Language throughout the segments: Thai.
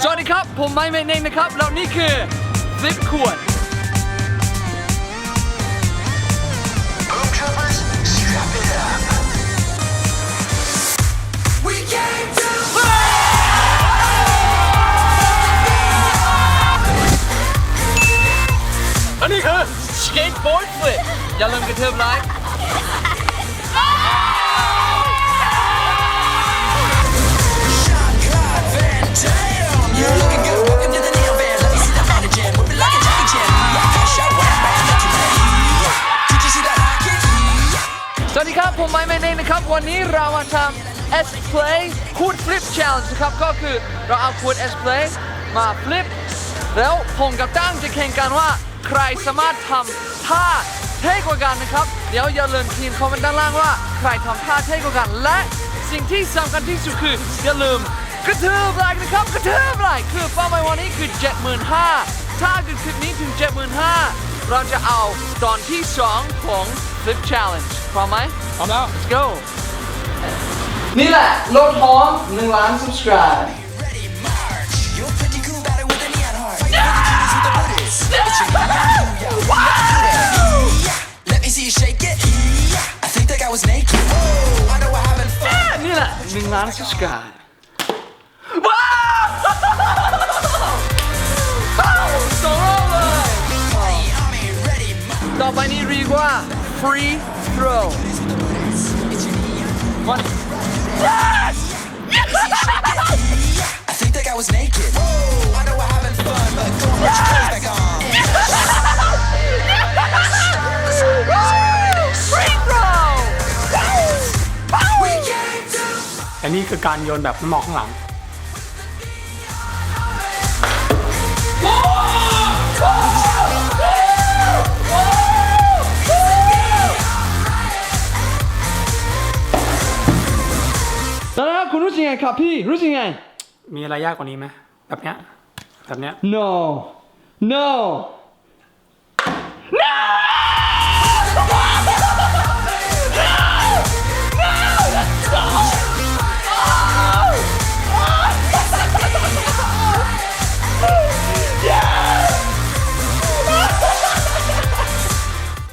สวัสดีครับ ผมไมค์เมนเองนะครับ แล้วนี่คือฟลิปขวด Boom troopers, strap it up. We came to อันนี้คือ skateboard flip อย่าลืมกระเทิบไลค์ ผมไมค์เมนเองนะครับ วันนี้เรามาทำ S Play ขวด Flip Challenge นะครับ ก็คือเราเอาขวด S Play มา flip แล้วผมกับตั้งจะแข่งกันว่าใครสามารถทำท่าเท่กว่ากันนะครับ เดี๋ยวอย่าลืมทีมคอมเมนต์ด้านล่างว่า ใครทำท่าเท่กว่ากัน และสิ่งที่สำคัญที่สุดคืออย่าลืมกระทืบไลค์นะครับ กระทืบไลค์คือเป้าหมายวันนี้คือ 75,000ถ้าเกิดคลิปนี้ถึง 75,000 เราจะเอาตอนที่ 2 ของ Flip Challenge พร้อมไหม พร้อมแล้ว Let's go นี่แหละลดหอม1ล้าน subscribe Ready, march. You're pretty cool, got it with a neon heart. Fight for the cuties with the booties. It's your yeah, yeah. Let me see you shake it. I think that guy was naked. Whoa, I know we're having fun. นี่แหละ1ล้าน subscribe ว้ ต่อไปนี้เรียกว่า free throw It's your neon. One. I think that guy was naked. Whoa, I know we're having fun, but go on, put your clothes back on. free throw We came to แต่นี่คือการโยนแบบไม่มองข้างหลัง นะครับคุณรู้สึกไงครับพี่รู้สึกไง มีอะไรยากกว่านี้ไหมแบบเนี้ยแบบเนี้ย No. No. No!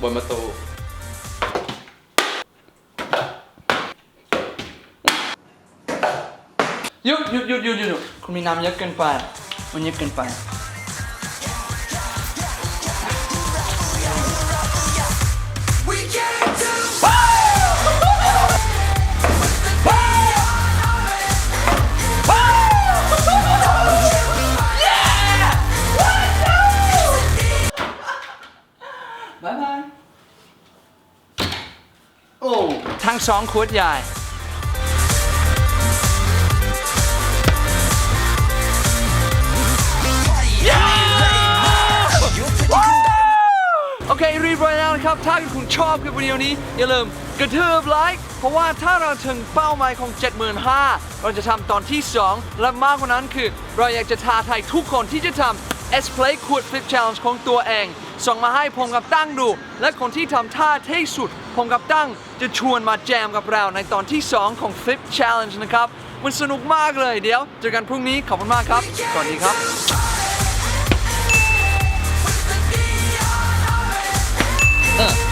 บนประตู หยุดหยุดหยุดหยุดหยุดคุณมีน้ำเยอะเกินไป มันเยอะเกินไป We came to b ายบายโอ้ทั้งสองขวดใหญ่ ครับ ถ้าคุณชอบคลิปวิดีโอนี้ อย่าลืมกระเทืบไลค์ เพราะว่าถ้าเราถึงเป้าหมายของ 75,000 เราจะทำตอนที่ 2 และมากกว่านั้นคือ เราอยากจะท้าทายทุกคนที่จะทำ S Play ขวด Flip Challenge ของตัวเอง ส่งมาให้ผมกับตั้งดู และคนที่ทำท่าเท่สุด ผมกับตั้งจะชวนมาแจมกับเราในตอนที่ 2 ของ Flip Challenge นะครับ มันสนุกมากเลยเดี๋ยวเจอกันพรุ่งนี้ขอบคุณมากครับ สวัสดีครับ เ